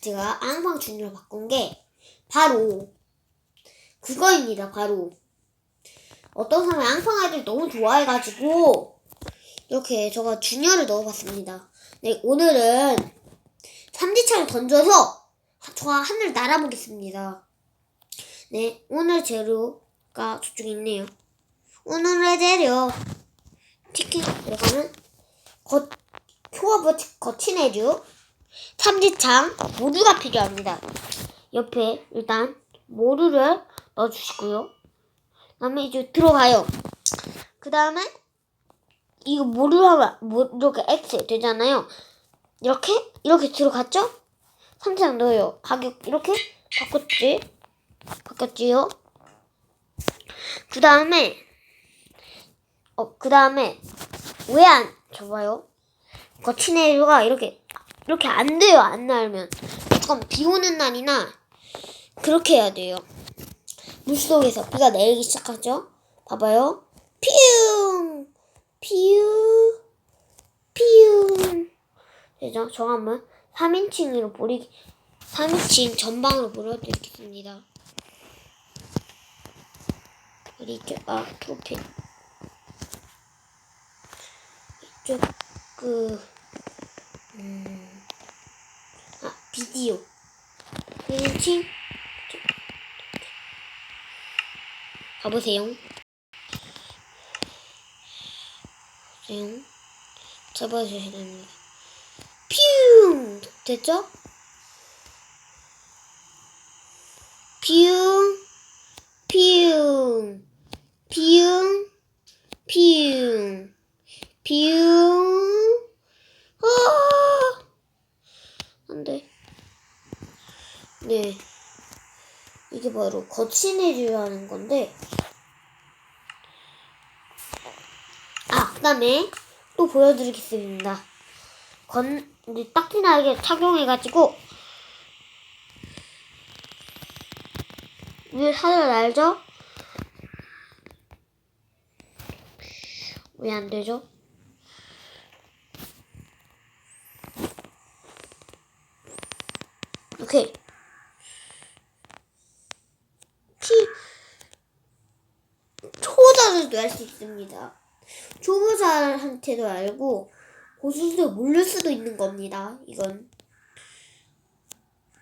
제가 앙팡 주니어 바꾼 게 바로 그거입니다. 바로 어떤 사람이 앙팡 아이들 너무 좋아해가지고 이렇게 제가 주니어를 넣어봤습니다. 네 오늘은 삼지창을 던져서 저와 하늘 날아보겠습니다. 네 오늘 재료가 저쪽에 있네요. 오늘의 재료 치킨 들어가는 거 초밥을 거친 해주 삼지창 모두가 필요합니다. 옆에 일단 모루를 넣어주시고요. 그다음에 이제 들어가요. 그 다음에 이거 모루 하면 모- 이렇게 X 되잖아요. 이렇게 이렇게 들어갔죠? 삼지창 넣어요. 가격 이렇게 바꿨지? 바꿨지요? 그 다음에 어그 다음에 왜 안 줘봐요? 거친 해류가 이렇게 이렇게 안 돼요 안 날면. 무조건 비 오는 날이나 그렇게 해야 돼요. 물속에서 비가 내리기 시작하죠? 봐봐요. 피웅! 피웅! 피웅! 되죠? 저 한번 3인칭으로 보리 3인칭 전방으로 보여드리겠습니다. 이렇게 아 프로필 이쪽 그 음, 아, 비디오. 1인칭. 가보세요. 보세요. 잡아주셔야 됩니다. 퓨! 됐죠? 퓨, 퓨, 퓨, 퓨, 퓨. 아! 안 돼. 네. 이게 바로 거친 해주라는 건데. 아, 그 다음에 또 보여드리겠습니다. 건, 이제 딱지 날개 착용해가지고, 위에 사을 날죠? 왜 안 되죠? 오케이. 피 초보자들도 할 수 있습니다. 초보자한테도 알고 고수도 모를 수도 있는 겁니다. 이건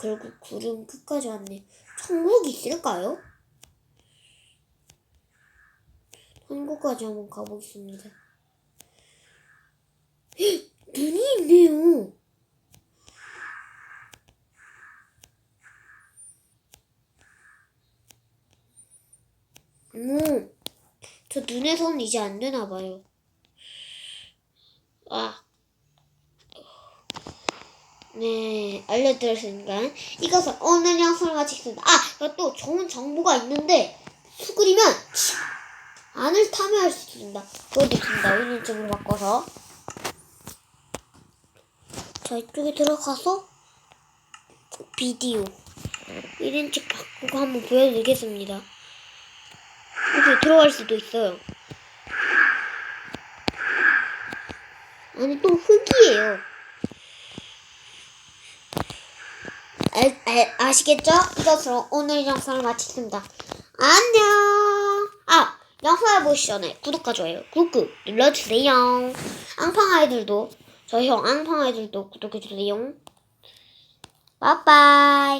결국 구름 끝까지 왔네. 천국이 있을까요? 천국까지 한번 가보겠습니다. 헉, 눈이 있네요. 음, 저 눈에서는 이제 안 되나 봐요. 아. 네, 알려드렸으니까 이것은 오늘 영상을 마치겠습니다. 아, 또 좋은 정보가 있는데 수그리면 안을 탐해할 수 있습니다. 보여드립니다. 오른쪽으로 바꿔서 자, 이쪽에 들어가서 비디오 1인칭 바꾸고 한번 보여드리겠습니다. 이렇게 들어갈 수도 있어요. 아니 또 흙이에요. 알, 알, 아시겠죠? 이것으로 오늘 영상을 마치겠습니다. 안녕. 아 영상을 보시기 전에 구독과 좋아요 꾹꾹 눌러주세요. 앙팡 아이들도 저형 앙팡 아이들도 구독해주세요. 빠빠이.